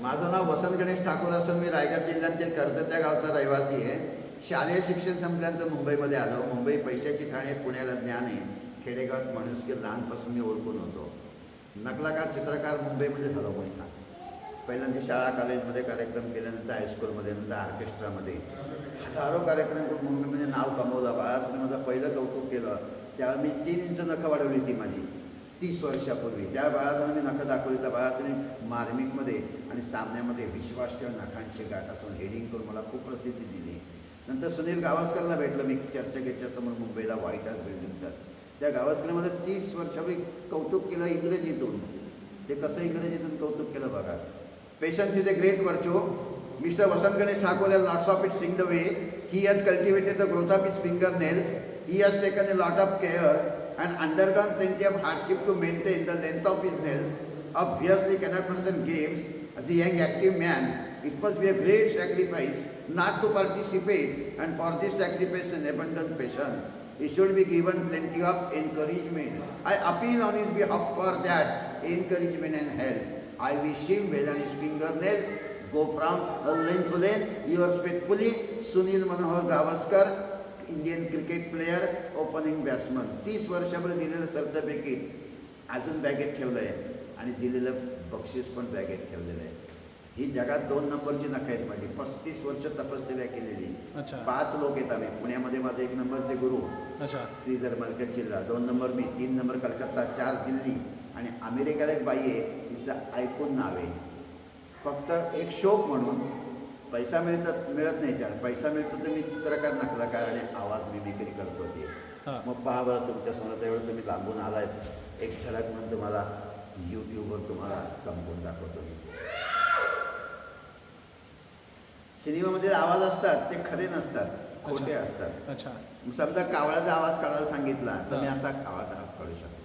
माझं नाव वसंत गणेश ठाकूर असून मी रायगड जिल्ह्यातील कर्जत या गावचा रहिवासी आहे. शालेय शिक्षण संपल्यानंतर मुंबईमध्ये आलो. मुंबई पैशाची खाणी पुण्याला ज्ञान आहे. खेडेगावात माणूस की लहानपासून मी ओळखून होतो. नकलाकार चित्रकार मुंबईमध्ये झालो मोठा. पहिल्यांदा शाळा कॉलेजमध्ये कार्यक्रम केल्यानंतर हायस्कूलमध्ये नंतर ऑर्केस्ट्रामध्ये हजारो कार्यक्रम करून मुंबईमध्ये नाव कमवलं. बाळासाहेब माझं पहिलं कौतुक केलं. त्यावेळी मी तीन इंच नखं वाढवली ती माझी. तीस वर्षापूर्वी. त्या बाळासाहेब मी नखं दाखवली. त्या बाळाने मार्मिकमध्ये आणि सामन्यामध्ये विश्वास ठेवून नखांची गाठ असून हेडिंग करून मला खूप प्रसिद्धी दिली. नंतर सुनील गावस्करला भेटलं मी चर्चगेटच्या समोर मुंबईला व्हाईट हाऊस बिल्डिंगच्या त्या गावस्करमध्ये तीस वर्षापूर्वी कौतुक केलं इंग्रजीतून. ते कसं इंग्रजीतून कौतुक केलं बघा. Patience is great great Mr Vasant Ganesh Thakur या lots of it sing the way he has cultivated the growth of of finger nails he has taken a lot of care and undergone plenty of hardship to maintain the length of his nails, obviously cannot present games as a young active man. It must be a great sacrifice not to participate, and for this sacrifice and abundant patience. He should be given plenty of encouragement. I appeal on his behalf for that encouragement and help. I wish him well on his fingernails go from length to length. Yours faithfully, Sunil Manohar Gavaskar, Indian cricket player opening batsman तीस वर्षापूर्वी दिलेलं certificate अजून बॅगेत ठेवलं आहे आणि दिलेलं बक्षीस पण बॅगेत ठेवलेलं आहे. ही जगात दोन नंबरची नख आहेत माझी. पस्तीस वर्ष तपश्चर्या केलेली. पाच लोक आहेत आम्ही. पुण्यामध्ये माझे एक नंबरचे गुरु. श्रीधर मलकत जिल्हा दोन नंबर मी. तीन नंबर कलकत्ता चार दिल्ली. आणि अमेरिकेला एक बाई आहे. तिचं ऐकून नाव आहे. फक्त एक शोक म्हणून पैसा मिळतात मिळत नाही त्याला. पैसा मिळतो तर मी चित्रकार नकलाकार आणि आवाज मिमिक्री करतो ते. मग पहा बरं तुमच्यासमोर तेवढं तुम्ही लांबून आलायत. एक झलक म्हणून तुम्हाला यूट्यूबवर तुम्हाला चमकून दाखवतो मी. सिनेमामध्ये आवाज असतात ते खरे नसतात खोटे. असतात. अच्छा. समजा कावळ्याचा आवाज काढायला सांगितला तर मी. असा आवाज आवाज काढू शकतो.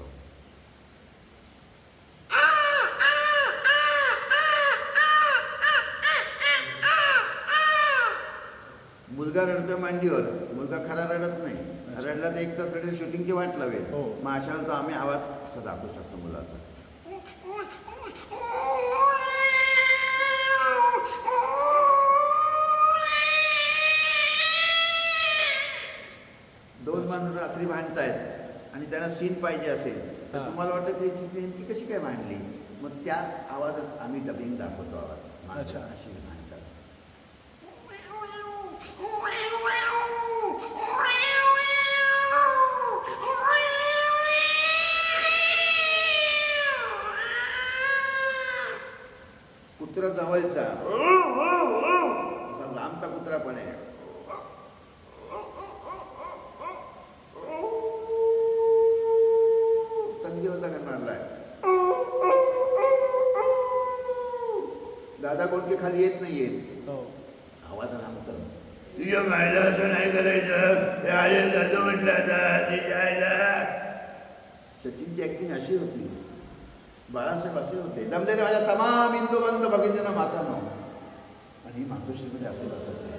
मुलगा रडतो मांडीवर मुलगा खरा रडत नाही. रडला तर एक तास रडेल शूटिंगची वाट लावेल. मग अशा वेळेला तो आम्ही आवाज असा दाखवू शकतो मुलाचा दोन माणसं रात्री भांडतायत आणि त्यांना सीन पाहिजे असेल तर. तुम्हाला वाटतं की नेमकी कशी काय भांडली मग त्या आवाजात आम्ही डबिंग दाखवतो आवाज. अशी भांडतात कुत्रा जवळचा असा लांबचा कुत्रा पण आहे तंगीवरचा मारलाय दादा कोणते खाली येत नाहीये. हो. आवाज लांबचा तुझ्या मायला असं नाही करायचं. ते आले जातो म्हटलं आता सचिनची ऍक्टिंग अशी होती. बाळासाहेब असे होते. जमलेले माझ्या तमाम हिंदू बंद भगिनींना मातानो. आणि मातोश्रीमध्ये असे बसायचे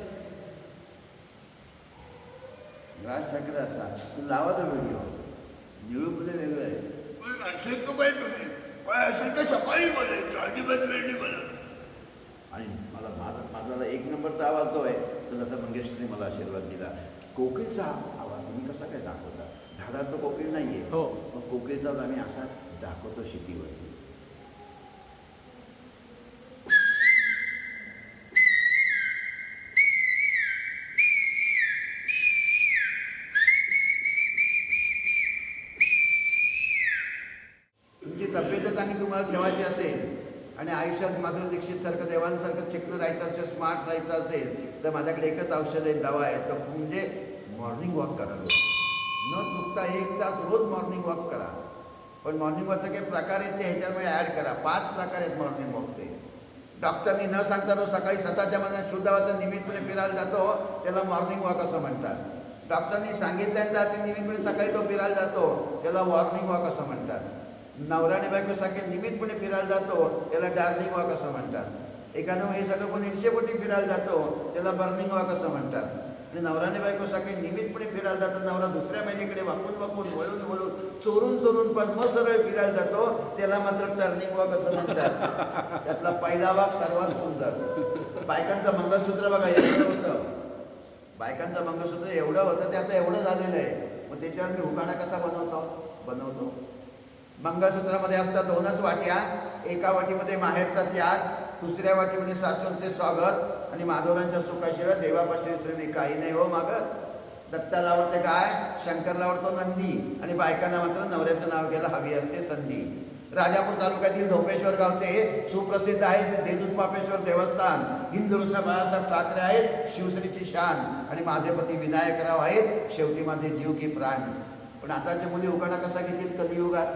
राज ठाकरे असा. तू लावा तो व्हिडिओ निळूपुणे वेगळं. आहे असेल तो काय काय असेल तर सकाळी बोलायचं. अजिबात वेळ नाही मला आणि मला माझा माझा एक नंबरचा आवाज जो आहे तो लता मंगेशकरने मला आशीर्वाद दिला. कोकिलचा आवाज तुम्ही कसा काय दाखवता? झाडावर तर कोकिल नाही आहे हो. मग आवाज आम्ही असा दाखवतो शेतीवरती. तुमची तब्येतच आणि तुम्हाला ठेवायची असेल आयुष्यात माधुरी दीक्षित सारखं देवांसारखं चिकनं राहायचं असेल स्मार्ट राहायचं असेल तर माझ्याकडे एकच औषध आहे दवा आहे. तर म्हणजे मॉर्निंग वॉक करा रोज. न चुकता एक तास रोज मॉर्निंग वॉक करा. पण मॉर्निंग वॉकचा काही प्रकार आहेत ते ह्याच्यामुळे ॲड करा. पाच प्रकार आहेत मॉर्निंग वॉकचे डॉक्टरनी न सांगता तो सकाळी स्वतःच्या मनात शुद्ध होता निमितपणे फिरायला जातो त्याला मॉर्निंग वॉक असं म्हणतात. डॉक्टरनी सांगितल्यानंतर ते नियमितपणे सकाळी तो फिरायला जातो त्याला मॉर्निंग वॉक असं म्हणतात. नवऱ्याने बायकोसारखे निमितपणे फिरायला जातो त्याला डार्लिंग वॉक असं म्हणतात. एखादं हे सगळं पण इच्छेपोटी फिरायला जातो त्याला बर्निंग वॉक असं म्हणतात. आणि नवऱ्याने बायकोसारखे निमितपणे फिरायला जातो नवरा दुसऱ्या महिन्याकडे वाकून वाकून वळून वळून चोरून चोरून पद्म सरळ फिरायला जातो त्याला मात्र टर्निंग वॉक असं म्हणतात. त्यातला पहिला वाक सर्वात सुंदर. बायकांचं मंगळसूत्र बघा एवढं होतं. बायकांचं मंगळसूत्र एवढं होतं ते आता एवढं झालेलं आहे. मग त्याच्यावर मी हुकाणा कसा बनवतो? बनवतो. मंगळसूत्रामध्ये असतात दोनच वाट्या. एका वाटीमध्ये माहेरचा त्याग दुसऱ्या वाटीमध्ये सासरचे स्वागत आणि माधवरांच्या सुखाशिवाय देवापाशी दुसरे मी काही नाही हो मागत दत्ताला आवडते काय? शंकरला आवडतो नंदी आणि बायकांना मात्र नवऱ्याचं नाव घ्यायला हवी असते संधी. राजापूर तालुक्यातील धोपेश्वर गावचे सुप्रसिद्ध आहे देजूत पापेश्वर देवस्थान. हिंदुरुषा बाळासाहेब ठाकरे आहेत शिवश्रीची शान आणि माझे पती विनायकराव आहेत शेवटी माझे जीव की प्राण. पण आताच्या मुली उकाडा कसा घेतील कलियुगात?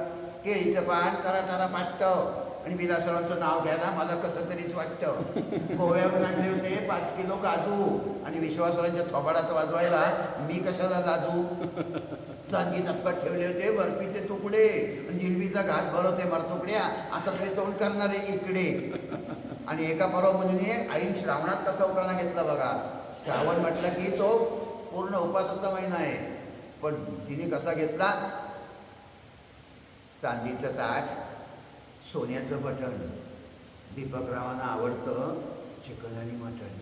केळीचं पान तरा तरा पाटतं आणि विलासरावचं नाव घ्यायला मला कसं तरीच वाटतं. गोव्याहून आणले होते पाच किलो काजू. आणि विश्वासरावांच्या थोबाडात वाजवायला मी कशाला लाजू? चांदी टप्प्यात ठेवले होते बर्फीचे तुकडे. आणि जिलबीचा घास भरवते मरतुकड्या आता तरी तोंड करणारे इकडे. आणि एका परवा मुलीने आईन श्रावणात कसा उकाणा घेतला बघा. श्रावण म्हटलं की तो पूर्ण उपासाचा महिना आहे. पण तिने कसा घेतला? चांदीचं ताट सोन्याचं बटन दीपकरावांना आवडतं चिकन आणि मटण.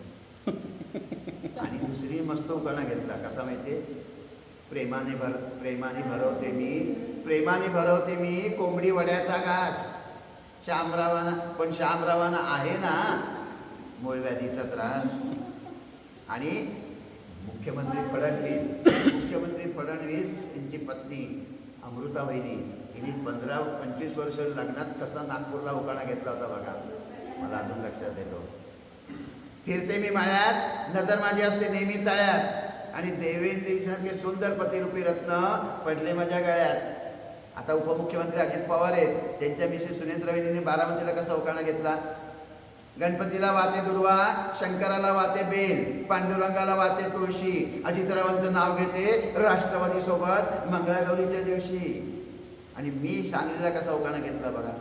आणि दुसरी मस्त उकाणा घेतला. कसा माहितीये? प्रेमाने भर प्रेमाने भरवते मी प्रेमाने भरवते मी कोंबडी वड्याचा घास. श्यामरावांना पण श्यामरावांना आहे ना मूळव्याधीचा त्रास. आणि मुख्यमंत्री फडणवीस मुख्यमंत्री फडणवीस यांची पत्नी अमृता वहिनी तिने पंधरा पंचवीस वर्ष लग्नात कसा नागपूरला उकाणा घेतला होता बघा. मला अजून लक्षात येतो. फिरते मी माळ्यात नजर माझी असते नेहमी तळ्यात. आणि देवेंद्रसारखे सुंदर पतिरूपी रत्न पडले माझ्या गळ्यात. आता उपमुख्यमंत्री अजित पवार आहेत. त्यांच्या मिसेस सुनेत्र वहिनीने बारामतीला कसा उकाणा घेतला? गणपतीला वाते दुर्वा शंकराला वाते बेल पांडुरंगाला वाते तुळशी. अजितरावांचं नाव घेते राष्ट्रवादी सोबत मंगळागौरीच्या दिवशी. आणि मी सांगलीला कसा उकाणा घेतला बघा.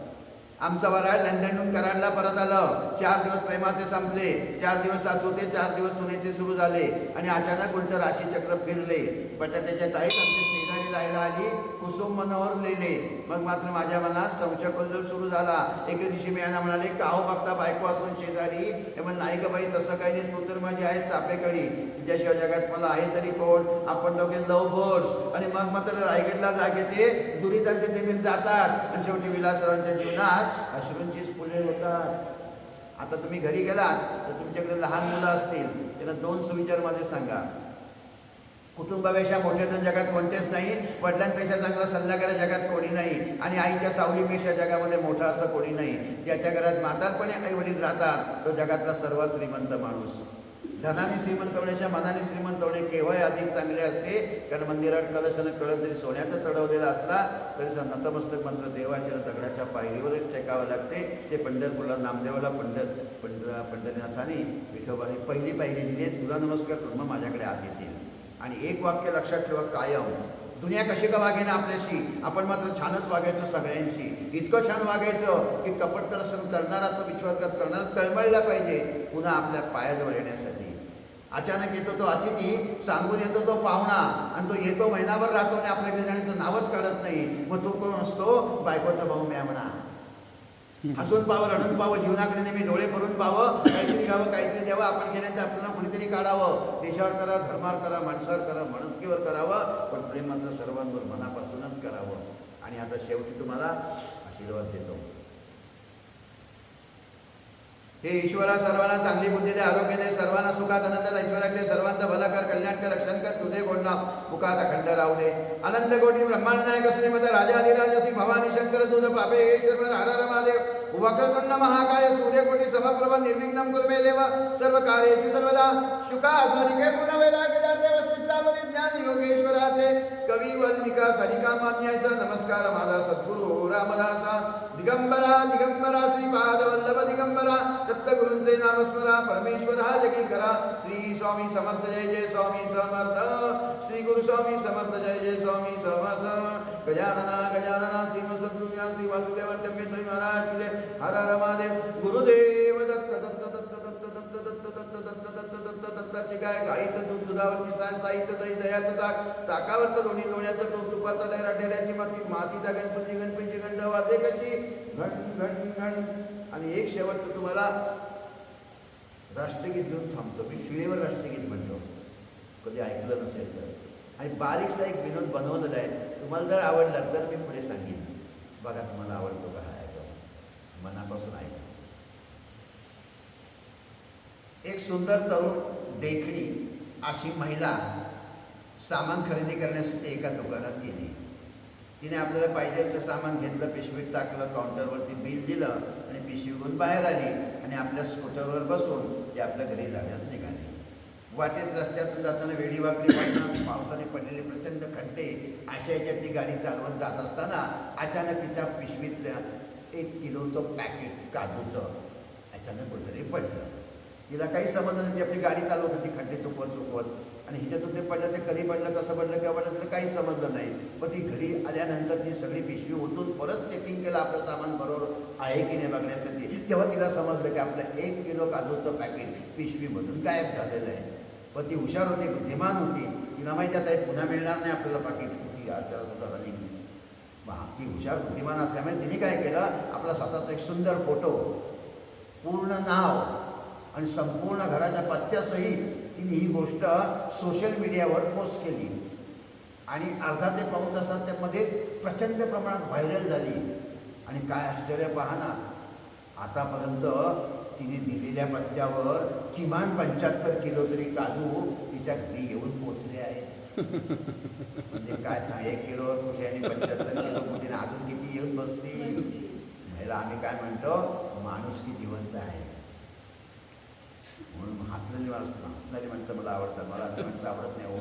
आमचं वराळ लंडनहून कराडला परत आलं. चार दिवस प्रेमाचे संपले. चार दिवस सासूचे चार दिवस सुनेचे सुरू झाले. आणि अचानक उलट राशीचक्र फिरले. बटाट्याच्या ताईत आमच्या शेजारी जायला आली? कुसुम मनोहर लिहिले. मग मात्र माझ्या मनात संशय कोल्दर सुरू झाला. एके दिवशी मी यांना म्हणाले काहो बघता बायको असून शेजारी? हे नाही का बाई तसं काही नाही. तू तर माझी आहे चापेकडी. तुझ्याशिवाय जगात मला आहे तरी कोण? आपण दोघे लव बर्ड्स आणि मग मात्र रायगडला जागे ते दुरी जाते ते जातात. आणि शेवटी विलासरावांच्या जीवनात अश्रूंचीच फुले होतात. आता तुम्ही घरी गेलात तर तुमच्याकडे लहान मुलं असतील. त्यांना दोन सुविचारमध्ये सांगा. कुटुंबापेक्षा मोठे तर जगात कोणतेच नाही वडिलांपेक्षा चांगला सल्लागार जगात कोणी नाही आणि आईच्या सावलीपेक्षा जगामध्ये मोठा असं कोणी नाही. ज्याच्या घरात म्हातारपणे आई वडील राहतात तो जगातला सर्वात श्रीमंत माणूस. धनाने श्रीमंत होण्याच्या मनाने श्रीमंत होणे केव्हाही अधिक चांगले असते. कारण मंदिरात कलशानं कळत जरी सोन्याचा चढवलेला असला तरी स- नतमस्तक मात्र देवाच्या दगडाच्या पायरीवरच टेकावं लागते. ते पंढरपूरला नामदेवाला पंढर पंढर पंढरीनाथाने विठोबाने पहिली पायरी दिली तुला नमस्कार करून माझ्याकडे आत येतील आणि एक वाक्य लक्षात ठेवा कायम. दुनिया कशी का वागेना आपल्याशी? आपण मात्र छानच वागायचं सगळ्यांशी. इतकं छान वागायचं की कपट तर करणारा तो विश्वासघात करणारा तळमळला पाहिजे पुन्हा आपल्या पायाजवळ येण्यासाठी. अचानक येतो तो अतिथी सांगून येतो तो पाहुणा आणि तो येतो महिनाभर राहतो आणि आपल्याकडे जाण्याचं नावच काढत नाही. मग तो कोण असतो? बायकोचा भाऊ म्यामणा हसून पावं रडून पावं जीवनाकडे नेहमी डोळे भरून पावं काहीतरी घ्यावं काहीतरी द्यावं आपण गेल्यानंतर आपल्याला कुणीतरी काढावं. देशावर करा धर्मावर करा माणसावर करा माणुसकीवर करावं पण प्रेमाचं सर्वांवर मनापासूनच करावं. आणि आता शेवटी तुम्हाला आशीर्वाद देतो. हे ईश्वरा सर्वांना चांगली बुद्धी दे आरोग्य दे सर्वांना सुखात आनंदात ऐश्वर्याकडे सर्वांचं भला कर कल्याण कर रक्षण कर तुझे गोंडा मुखात अखंड राहू दे. अनंत कोटी ब्रह्मांड नायक राजा राजाधिराज श्री भवानी शंकर तुझ पापे ईश्वर हर हर महादेव वक्रतुंड महाकाय सूर्यकोटी सभाप्रभा निर्विघ्नं कुर्मे देव सर्व कार्येषु सर्वदा शुका सारिके पूर्ण वैराग्यदाते वसिष्ठावली ज्ञान योगेश्वराचे कवी वल्मिका सरिका मान्यायचा नमस्कार माझा सद्गुरु रामदासा. दिगंबरा दिगंबरा श्री पादवल्लभ दिगंबरा दत्तगुरूंचे नामस्मरा परमेश्वर हा जगी करा श्री स्वामी समर्थ जय जय स्वामी समर्थ. श्री गुरु स्वामी समर्थ जय जय स्वामी समर्थ. गजानना गजानना श्री सद्गुरुया श्री वासुदेव टम्मे स्वामी महाराज हर हर महादेव. गुरुदेव दत्त दत्त दत्त दत्त दत्त दत्ताची गाय गाईचं दूध दुधावरची साय साईचं दही दह्याचं ताक ताकावरचं लोणी लोण्याचं टोप तुपाचा डेरा डेऱ्याची माती मातीचा गणपती गणपतीची घंट वाजे कशी घण घण घण आणि एक शेवटचं तुम्हाला राष्ट्रगीत घेऊन थांबतो मी शिळेवर राष्ट्रगीत म्हणतो कधी ऐकलं नसेल तर आणि बारीकसा एक विनोद बनवलेला आहे तुम्हाला जर आवडला तर मी पुढे सांगेन बघा तुम्हाला आवडतो का हा ऐकून मनापासून एक सुंदर तरुण देखणी अशी महिला सामान खरेदी करण्यासाठी एका दुकानात गेली. तिने आपल्याला पाहिजे असं सामान घेतलं पिशवीत टाकलं काउंटरवरती बिल दिलं आणि पिशवी घेऊन बाहेर आली आणि आपल्या स्कूटरवर बसून ते आपल्या घरी जाण्यास निघाली. वाटेत रस्त्यातून जाताना वेडी वाकडी पावसाने पडलेले प्रचंड खड्डे अशा याच्यात ती गाडी चालवत जात असताना अचानक तिच्या पिशवीतल्या एक किलोचं पॅकेट काजूचं अचानक कुठेतरी पडलं. तिला काही समजलं नाही ती आपली गाडी चालवत होती खड्डे चुकवत चुकवत. आणि हिच्यातून ते पडलं ते कधी पडलं कसं पडलं किंवा पडलं तिला काही समजलं नाही. पण ती घरी आल्यानंतर ती सगळी पिशवी ओतून परत चेकिंग केलं आपलं सामान बरोबर आहे की नाही बघण्यासाठी. तेव्हा तिला समजलं की आपलं एक किलो काजूचं पॅकेट पिशवीमधून गायब झालेलं आहे. पण ती हुशार होती बुद्धिमान होती. तिला माहिती आता हे पुन्हा मिळणार नाही आपल्याला पाकिट ती त्याला सुद्धा रनिंग ती हुशार बुद्धिमान असल्यामुळे तिने काय केलं आपला स्वतःचा एक सुंदर फोटो पूर्ण नाव आणि संपूर्ण घराच्या पत्त्यासहित तिने ही गोष्ट सोशल मीडियावर पोस्ट केली. आणि अर्धा ते पाऊण तासात त्यामध्ये प्रचंड प्रमाणात व्हायरल झाली. आणि काय आश्चर्य पहा ना आतापर्यंत तिने दिलेल्या पत्त्यावर किमान पंच्याहत्तर किलो तरी काजू तिच्या घरी येऊन पोचले आहेत. म्हणजे काय सांग एक किलोवर कुठे आणि पंच्याहत्तर किलो कुठे अजून किती येऊन बसतील? आम्ही काय म्हणतो माणूस की जिवंत आहे. म्हणून हसलेली माणसं हसणारी माणसं मला आवडतात. मला असं माणसं आवडत नाही हो.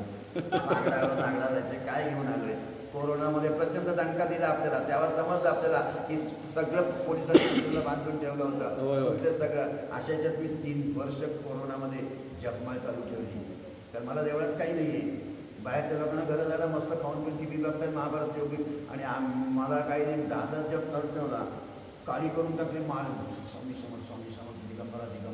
नागडा जायचं काय घेऊन आलोय कोरोनामध्ये प्रचंड दणका दिला आपल्याला. तेव्हा समजलं आपल्याला की सगळं पोलिसांनी बांधून ठेवलं होतं. कुठलं सगळं? अशा याच्यात मी तीन वर्ष कोरोनामध्ये जपमाळ चालू ठेवली. तर मला देवळात काही नाही आहे बाहेरच्या लोकांना घरं जरा मस्त खाऊन पिऊन टी व्ही बघतात महाभारत योगी. आणि आम- मला काही नाही. दहा जप चालू ठेवला. काळी करून टाकली माळ. स्वामी समोर स्वामी समोर दिगंबरा दिगंबरा.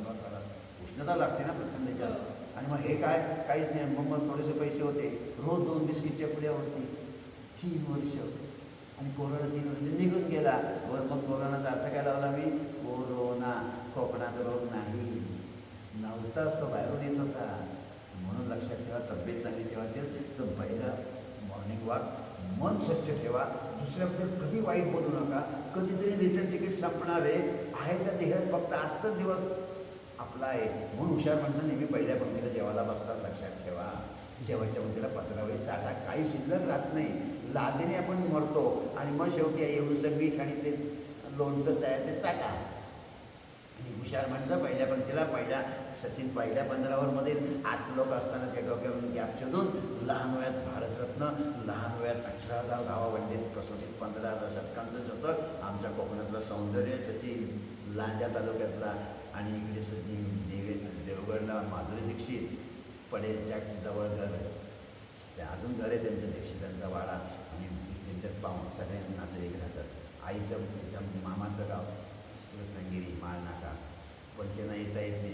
गदा लागते ना प्रचंड याच्यात आणि मग हे काय? काहीच नाही. मग मग थोडेसे पैसे होते. रोज दोन बिस्किटच्या पुढ्यावरती तीन वर्ष. आणि कोरोना तीन वर्ष निघून गेला. वर मग कोरोनाचा अर्थ काय लावला मी? कोरोना. कोकणात रोग नाही. नव्हताच तो बाहेरून येत होता. म्हणून लक्षात ठेवा तब्येत चांगली ठेवायची तर पहिला मॉर्निंग वॉक मन स्वच्छ ठेवा. दुसऱ्याबद्दल कधी वाईट बोलू नका. कधीतरी रिटर्न तिकीट संपणार आहे. आहे त्या देहात फक्त आजचा दिवस. आपला आहे. म्हणून हुशार माणसं नेहमी पहिल्या पंक्तीला जेवायला बसतात लक्षात ठेवा. शेवटच्या पंक्तीला पत्रावळी चाटा काही शिल्लक राहत नाही. लाजेने आपण मरतो आणि मग शेवटी एवढंसं मीठ आणि ते लोणचं तयार ते चाटा. आणि हुशार माणसं पहिल्या पंक्तीला पहिल्या सचिन पहिल्या पंधरा मध्ये आठ लोक असताना त्या डोक्यावरून गॅप शोधून लहान वयात भारतरत्न लहान वयात अठरा हजार धावा वंडित कसोटीत पंधरा हजार शतकांचं शतक आमच्या कोकणातलं सौंदर्य सचिन लांजा तालुक्यातला आणि इकडे सुद्धा देवे देवगडला माधुरी दीक्षित पडेलच्या जवळ घर ते अजून घर आहे त्यांचं दीक्षितांचा वाडा. आणि त्यांच्यात पाहून सगळे नातेवाईक राहतात. आईचं त्याच्या मामाचं गाव रत्नागिरी माळनाका. पण त्यांना येता येत नाही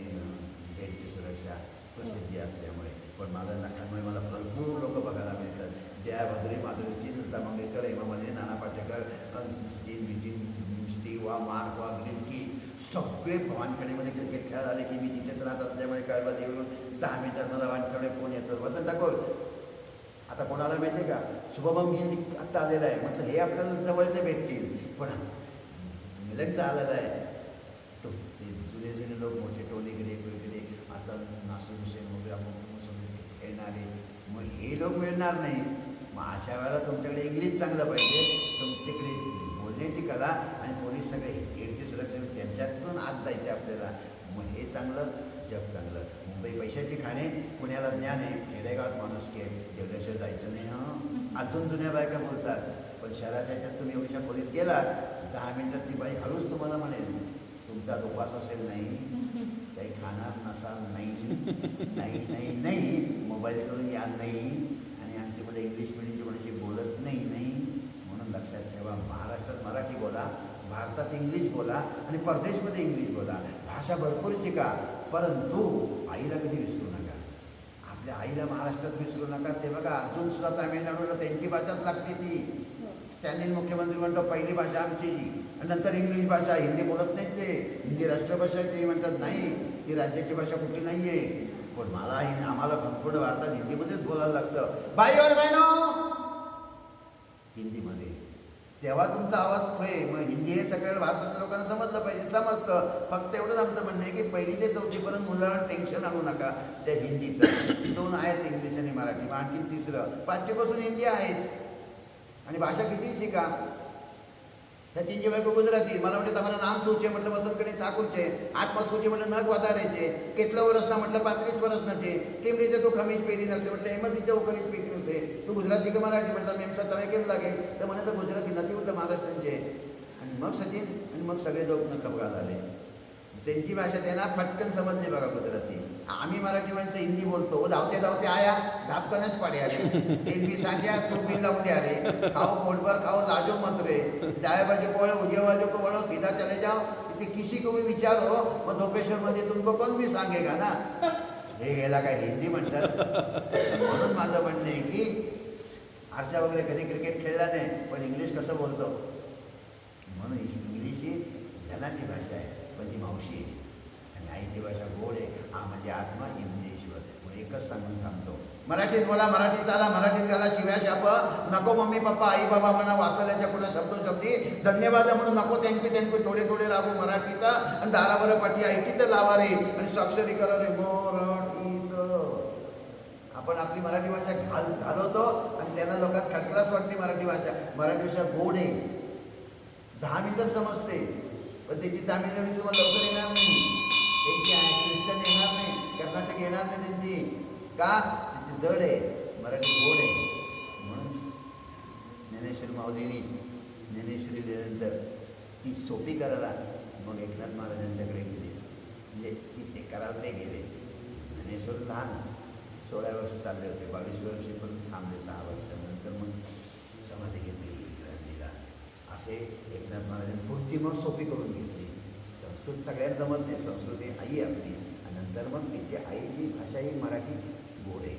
गेटची सुरक्षा प्रसिद्धी असल्यामुळे. पण माझ्या नाकांमुळे मला भरपूर लोक बघायला मिळतात. त्या भद्री माधुरीची लता मंगेशकर हेमामध्ये Nana Patekar Sachin बिचिन Steve Waugh Mark Waugh Green सगळे वानखेडेमध्ये क्रिकेट खेळायला आले की मी तिथेच राहत असल्यामुळे कळवा देऊन दहा मिनिटात मला वानखेडे फोन येतो. वसंत ठाकूर आता कोणाला माहिती आहे का? शुभमम गिल आत्ता आलेला आहे. म्हटलं हे आपल्याला जवळचे भेटतील. पण मिलनचा आलेला आहे. तो ते जुने जुने लोक मोठे टोलीगिरी वगैरे आता नासिम हुसेन वगैरे आपण खेळणारे. मग हे लोक मिळणार नाही. मग अशा वेळेला तुमच्याकडे इंग्लिश चांगलं पाहिजे. तुमच्याकडे बोलण्याची कला आणि पोलीस सगळे त्यांच्यातून आत जायचे आपल्याला. मग हे चांगलं जग चांगलं. मुंबई पैशाची खाणे पुण्याला ज्ञान आहे. खेडेगावात माणूस के जेवल्याशिवाय जायचं नाही हं? अजून जुन्या बायका बोलतात पण शहराच्या ह्याच्यात तुम्ही एवढ्या खोलीत गेलात दहा मिनिटात ती बाई हळूच तुम्हाला म्हणेल तुमचा उपास असेल नाही काही खाणार नसाल नाही नाही नाही नाही मोबाईल करून या नाही. आणि आमची मुलं इंग्लिश मिडियमची कोणाशी बोलत नाही नाही म्हणून लक्षात ठेवा महाराष्ट्रात मराठी बोला भारतात इंग्लिश बोला आणि परदेशमध्ये इंग्लिश बोला. भाषा भरपूर शिका परंतु आईला कधी विसरू नका. आपल्या आईला महाराष्ट्रात विसरू नका. ते बघा अजून सुद्धा तामिळनाडूला त्यांची भाषाच लागते ती. स्टॅलिन मुख्यमंत्री म्हणतो पहिली भाषा आमची आणि नंतर इंग्लिश भाषा हिंदी बोलत नाहीत ते. हिंदी राष्ट्रभाषा ते म्हणतात नाही ती राज्याची भाषा कुठली नाही आहे पण मला हि- आम्हाला संपूर्ण भारतात हिंदीमध्येच बोलायला लागतं. बाई और बहिणो! हिंदीमध्ये. तेव्हा तुमचा आवाज फळे मग हिंदी हे सगळ्या भारतातल्या लोकांना समजलं पाहिजे. समजतं. फक्त एवढंच आमचं म्हणणं आहे की पहिली ते चौथीपर्यंत मुलांना टेन्शन आणू नका. त्या हिंदीचं. दोन आहेत इंग्लिश आणि मराठी. मग आणखी तिसरं. पाचवीपासून हिंदी आहेच. आणि भाषा किती शिका. सचिनची बायको गुजराती मला वाटतं तुम्हाला नाम सूचे म्हटलं वसंतकडे ठाकूरचे आत्मा सूचे म्हटलं नग वाधारायचे केतलं वरस ना म्हटलं पात्रीस वरस नसे टिमरीचे तो खमीज पेरी नसे म्हटलं एमसीच्या उकरीच पेरी नसे तू गुजराती का मराठी म्हटलं मेमसा तवे केलं लागे तर म्हणे तर गुजराती नती म्हटलं महाराष्ट्रांचे आणि मग सचिन आणि मग सगळे लोक नखबगा झाले त्यांची भाषा त्यांना पटकन समजली बघा गुजराती आम्ही मराठी माणसं हिंदी बोलतो. धावते धावते आया धापकनच पाडे आले. तेलबी सांग्या तू बी लावून द्या रे खाओ पोटभर खाओ लाजो मत रे दाया बाजू को वळो उजव्या बाजू को वळो सीधा चले जाओ. ते किसी को भी विचारो हो, मग धोपेश्वर मध्ये तुमको कोण भी सांगेगा ना? हे गेला काय हिंदी म्हणतात? म्हणून माझं म्हणणं आहे की आरशा वगैरे कधी क्रिकेट खेळला नाही पण इंग्लिश कसं बोलतो? म्हणून इंग्लिश ही धनाची भाषा आहे पण ती मावशी आहे. आणि भाषा गोड आहे हा म्हणजे आत्मा इंग्लिशवर म्हणून एकच सांगून थांबतो. मराठीत बोला मराठीत चाला मराठीत घाला शिव्या शाप. नको मम्मी पप्पा आई बाबा म्हणा वाचल्याच्या कुठं शब्दो शब्दी. धन्यवाद म्हणून नको त्यांची त्यांचे थोडे थोडे लागू मराठीत. आणि दारावर पाठी तर लावा रे. आणि स्वाक्षरी करा रे. मराठीत. आपण आपली मराठी भाषा घाल घालवतो आणि त्यांना लोकात खटकलाच वाटते मराठी भाषा. मराठी भाषा गोड. आहे दहा मिनिटं समजते. पण त्याची तामिळनाडू तुम्हाला लवकर येणार नाही. त्यांची ख्रिश्चन येणार नाही. कर्नाटक येणार नाही त्यांची. का? त्यांची जड आहे. मराठी गोड आहे. म्हणून ज्ञानेश्वर माऊलीनी ज्ञानेश्वरी लिहिल्यानंतर ती सोपी करायला मग एकनाथ महाराजांच्याकडे गेले. म्हणजे ती ते करायला ते गेले. ज्ञानेश्वर लहान सोळा वर्ष चालले होते. बावीस वर्षी पण थांबले सहा वर्षानंतर मग समाधी घेतली. असे एकनाथ महाराजांनी पुढची मग सोपी करून घेतली. संस्कृत सगळ्यात जमत नाही. संस्कृत ही आई आपली. आणि नंतर मग तिची आईची भाषा ही मराठी गोड आहे.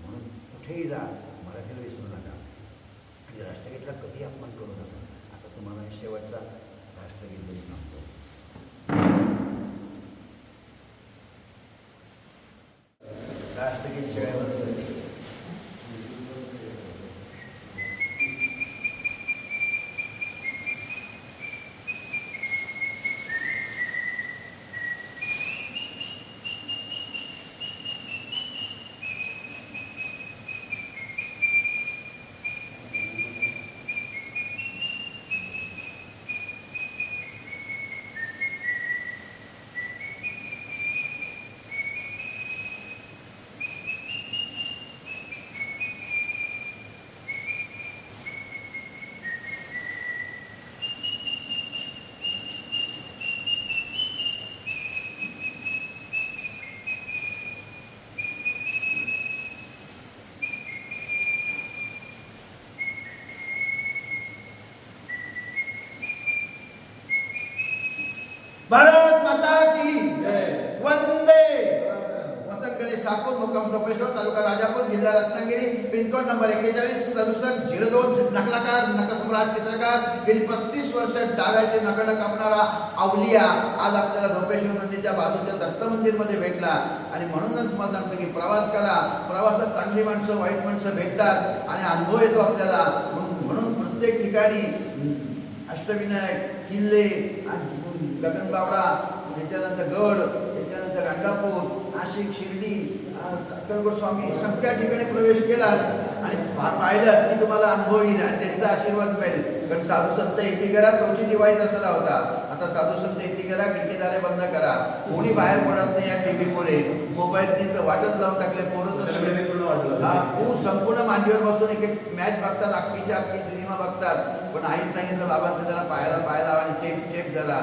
म्हणून कुठेही जा मराठीला विसरू नका. आणि राष्ट्रगीतला कधी अपमान करू नका. आता तुम्हाला शेवटचा राष्ट्रगीत बोलून सांगतो. राष्ट्रगीत शेवटचं भारत माता की वंदे। वसंत गणेश ठाकूर मुक्काम सोपेश्वर तालुका राजापूर जिल्हा रत्नागिरी पिनकोड नंबर एक्केचाळीस सदुसष्ट झिरो दोन नकलाकार नकसम्राट चित्रकार गेली पस्तीस वर्ष डाव्याचे नकडं कापणारा अवलिया आज आपल्याला धोपेश्वर मंदिरच्या बाजूच्या दत्त मंदिरमध्ये भेटला. आणि म्हणूनच तुम्हाला सांगतो की प्रवास करा. प्रवासात चांगली माणसं वाईट माणसं भेटतात आणि अनुभव येतो आपल्याला. म्हणून म्हणून प्रत्येक ठिकाणी अष्टविनायक किल्ले आणि गगनबावडा त्याच्यानंतर गड त्याच्यानंतर गाणगापूर नाशिक शिर्डी अक्कलकोट स्वामी सगळ्या ठिकाणी प्रवेश केला आणि पाहिलं की तुम्हाला अनुभव येईल आणि त्यांचा आशीर्वाद मिळेल. कारण साधू संत येते करा तोची दिवाळी दसरा होता. आता साधू संत येते करा खिडकीदारे बंद करा. कोणी बाहेर पडत नाही या टीव्हीमुळे मोबाईल तिथं वाटत लावून टाकले पोरं तर सगळे हा खूप संपूर्ण मांडीवर बसून एक एक मॅच बघतात अख्खीच्या अख्खी सिनेमा बघतात. पण आई सांगितलं बाबांचं जरा पायाला पाय लावा आणि चेक चेक जरा.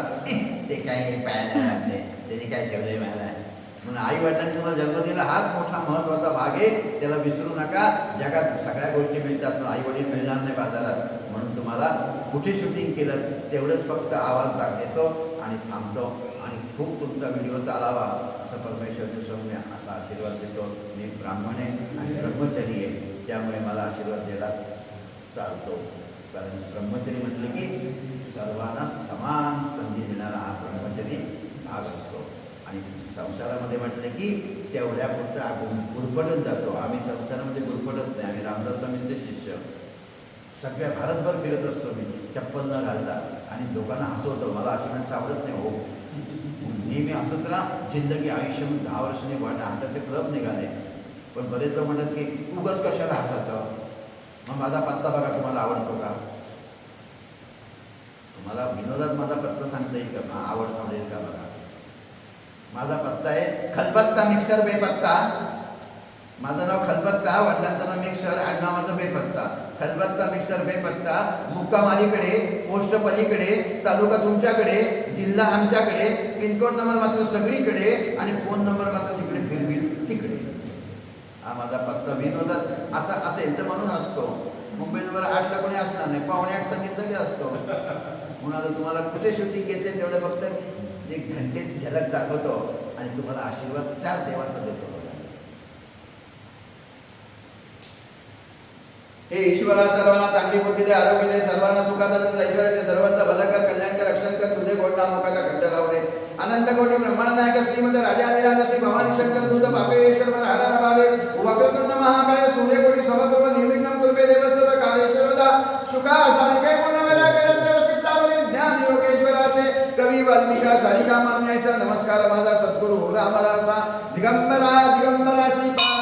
ते काय पायाला लागते त्याने काय ठेवलंय मला? म्हणून आई वडिलांनी तुम्हाला जन्म दिला हाच मोठा महत्त्वाचा भाग आहे. त्याला विसरू नका. जगात सगळ्या गोष्टी मिळतात पण आई वडील मिळणार नाही बाजारात. म्हणून तुम्हाला कुठे शूटिंग केलं तेवढंच फक्त आवाज दाख देतो आणि थांबतो. आणि खूप तुमचा व्हिडिओ चालावा असं परमेश्वरच्या समोर असा आशीर्वाद देतो. मी ब्राह्मण आहे आणि ब्रह्मचारी आहे त्यामुळे मला आशीर्वाद द्यायला चालतो. कारण ब्रह्मचारी म्हटलं की सर्वांना समान संधी देणारा हा ब्रह्मचारी भाग असतो. आणि संसारामध्ये म्हटलं की तेवढ्या आपण गुरफटत जातो. आम्ही संसारामध्ये गुरफटत नाही. आम्ही रामदास स्वामींचे शिष्य. सगळ्या भारतभर फिरत असतो मी. चप्पल न घालता. आणि लोकांना हसवतो. मला अशी माणसं आवडत नाही. हो नेहमी असंच राहा जिंदगी आयुष्य दहा वर्षांनी वाढणं हसायचे क्लब निघाले. पण बरेच लोक म्हणतात की उगाच कशाला हसायचं? मग माझा पत्ता बघा तुम्हाला आवडतो का? तुम्हाला विनोदात माझा पत्ता सांगता येईल का? आवडता येईल का बघा? माझा पत्ता आहे खलबत्ता मिक्सर बेपत्ता माझं नाव खलबत्ता वडिलांचं नाव मिक्सर आडनाव माझं बेपत्ता. खलबत्ता मिक्सर बेपत्ता. मुक्काम अलीकडे पोस्ट पलीकडे तालुका तुमच्याकडे जिल्हा आमच्याकडे पिनकोड नंबर मात्र सगळीकडे आणि फोन नंबर मात्र तिकडे फिरविल तिकडे. हा माझा पत्ता विनोदात असा असेल तर म्हणून असतो. मुंबई नंबर आठला कोणी असणार नाही. पावणे आठ सांगितलं की असतो. म्हणून आता तुम्हाला कुठे शूटिंग घेते तेवढं फक्त एक घंटे झलक दाखवतो आणि तुम्हाला आशीर्वाद त्याच देवाचा देतो बघा. हे ईश्वरा सर्वांना चांगली बुद्धी दे आरोग्य दे सर्वांना सुखादानंद ऐश्वर्य दे सर्वांचा भलं कर कल्याण कर रक्षण कर तुझे गोड मुखाचा खंड राहू दे. अनंत कोटी ब्रह्मांड नायक श्रीमंत राजाधिराज श्री भवानी शंकर तुझ पापेश्वर हर हर महादेव वक्रतुंड महाकाय सूर्य कोटी समप्रभ निर्विघ्न कुर्मे देव सर्व कार्येश्वरदा शुका सारिके पूर्ण वेळा करत देव ज्ञान योगेश्वराचे कवी वाल्मिका सारिका मान्याचा नमस्कार माझा सद्गुरु हो रामदासा दिगंबरा दिगंबरा श्रीपाद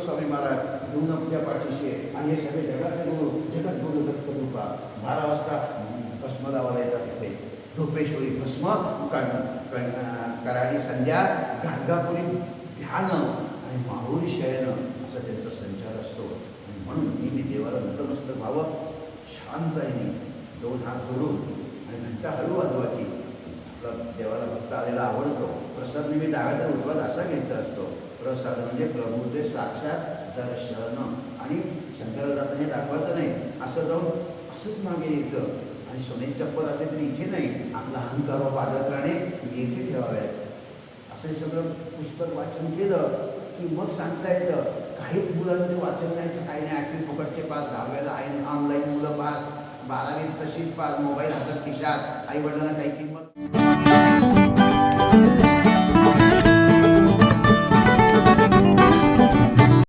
स्वामी महाराज घेऊन आपल्या पाठीशी आणि हे सगळे जगाचे गुरु जगत गुरु दत्तरूपा बारा वाजता भस्म लावायला येतात तिथे धोपेश्वरी भस्म कण कण कराडी संध्या गाणगापुरी ध्यान आणि माहुरी शयन असा त्यांचा संचार असतो. आणि म्हणून नेहमी देवाला नतमस्तक व्हावं. शांतपणे दोन हात जोडून. आणि घंटा हळू वाजवायची. आपला देवाला भक्त आलेला आवडतो. प्रसाद नेहमी डाव्या तर उजवात असा घ्यायचा असतो. प्रसाद म्हणजे प्रभूचे साक्षात दर्शन आणि शंकराला जाताना हे दाखवायचं नाही असं जाऊन असंच मागे यायचं. आणि सोन्याची चप्पल असेल तरी इथे नाही आपला अहंकार व राहणे येथे ठेवावे. असं हे सगळं पुस्तक वाचन केलं की मग सांगता येतं काहीच मुलांचे वाचन नाही असं काही नाही आठवी फुकटचे पास दहाव्याला आहे ऑनलाईन मुलं पास बारावीत तशीच पास मोबाईल हातात खिशात आई वडिलांना काही किंमत